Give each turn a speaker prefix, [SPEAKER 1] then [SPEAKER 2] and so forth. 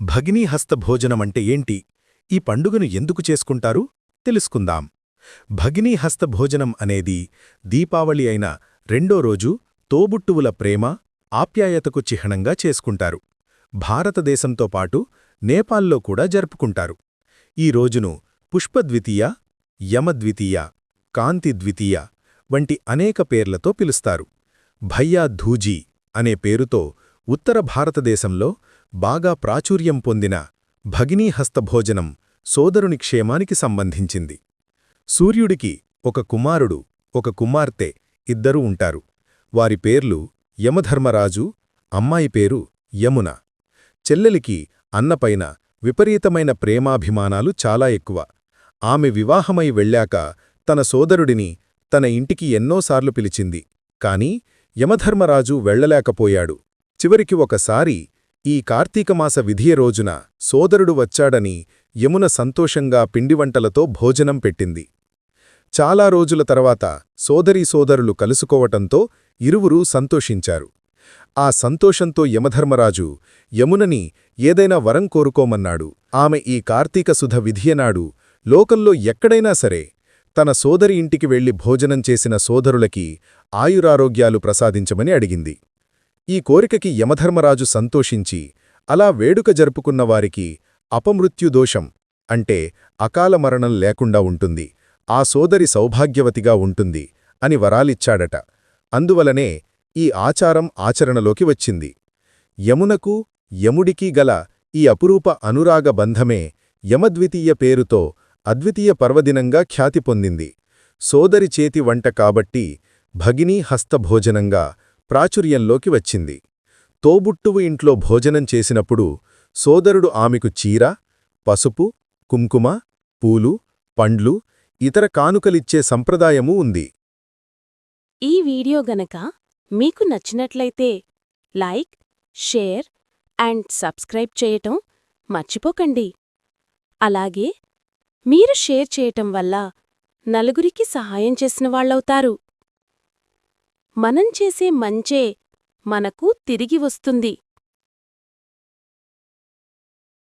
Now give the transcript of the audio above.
[SPEAKER 1] భగినీహస్త భోజనమంటే ఏంటి? ఈ పండుగను ఎందుకు చేసుకుంటారు? తెలుసుకుందాం. భగినీహస్త భోజనం అనేది దీపావళి అయిన రెండో రోజు తోబుట్టువుల ప్రేమ ఆప్యాయతకు చిహ్నంగా చేసుకుంటారు. భారతదేశంతో పాటు నేపాల్లో కూడా జరుపుకుంటారు. ఈ రోజును పుష్పద్వితీయ యమద్వితీయ కాంతిద్వితీయ వంటి అనేక పేర్లతో పిలుస్తారు. భయ్యా ధూజీ అనే పేరుతో ఉత్తర భారతదేశంలో బాగా ప్రాచుర్యం పొందిన భగినీహస్త భోజనం సోదరుని క్షేమానికి సంబంధించింది. సూర్యుడికి ఒక కుమారుడు ఒక కుమార్తె ఇద్దరూ ఉంటారు. వారి పేర్లు యమధర్మరాజు అమ్మాయి పేరు యమున. చెల్లెలికి అన్నపైన విపరీతమైన ప్రేమాభిమానాలు చాలా ఎక్కువ. ఆమె వివాహమై వెళ్ళాక తన సోదరుడిని తన ఇంటికి ఎన్నోసార్లు పిలిచింది. కాని యమధర్మరాజు వెళ్ళలేకపోయాడు చివరికి ఒకసారి ఈ కార్తీకమాస విధియ రోజున సోదరుడు వచ్చాడని యమున సంతోషంగా పిండివంటలతో భోజనం పెట్టింది. చాలా రోజుల తర్వాత సోదరీ సోదరులు కలుసుకోవటంతో ఇరువురూ సంతోషించారు. ఆ సంతోషంతో యమధర్మరాజు యమునని ఏదైనా వరం కోరుకోమన్నాడు. ఆమె ఈ కార్తీక సుధ విధియనాడు లోకంలో ఎక్కడైనా సరే తన సోదరి ఇంటికి వెళ్ళి భోజనం చేసిన సోదరులకి ఆయురారోగ్యాలు ప్రసాదించమని అడిగింది. ఈ కోరికకి యమధర్మరాజు సంతోషించి అలా వేడుక జరుపుకున్న వారికి అపమృత్యుదోషం అంటే అకాల మరణం లేకుండా ఉంటుంది ఆ సోదరి సౌభాగ్యవతిగా ఉంటుంది అని వరాలిచ్చాడట. అందువలనే ఈ ఆచారం ఆచరణలోకి వచ్చింది. యమునకు యముడికి గల ఈ అపురూప అనురాగ బంధమే యమద్వితీయ పేరుతో అద్వితీయ పర్వదినంగా ఖ్యాతి పొందింది. సోదరి చేతి వంట కాబట్టి భగినీ హస్తభోజనంగా ప్రాచుర్యంలోకి వచ్చింది. తోబుట్టువు ఇంట్లో భోజనం చేసినప్పుడు సోదరుడు ఆమెకు చీర పసుపు కుంకుమ పూలు పండ్లు ఇతర కానుకలిచ్చే సంప్రదాయమూ ఉంది.
[SPEAKER 2] ఈ వీడియో గనక మీకు నచ్చినట్లయితే లైక్ షేర్ అండ్ సబ్స్క్రైబ్ చేయటం మర్చిపోకండి. అలాగే మీరు షేర్ చేయటం వల్ల నలుగురికి సహాయం చేసిన వాళ్ళవుతారు. మనం చేసే మంచే మనకు తిరిగి వస్తుంది.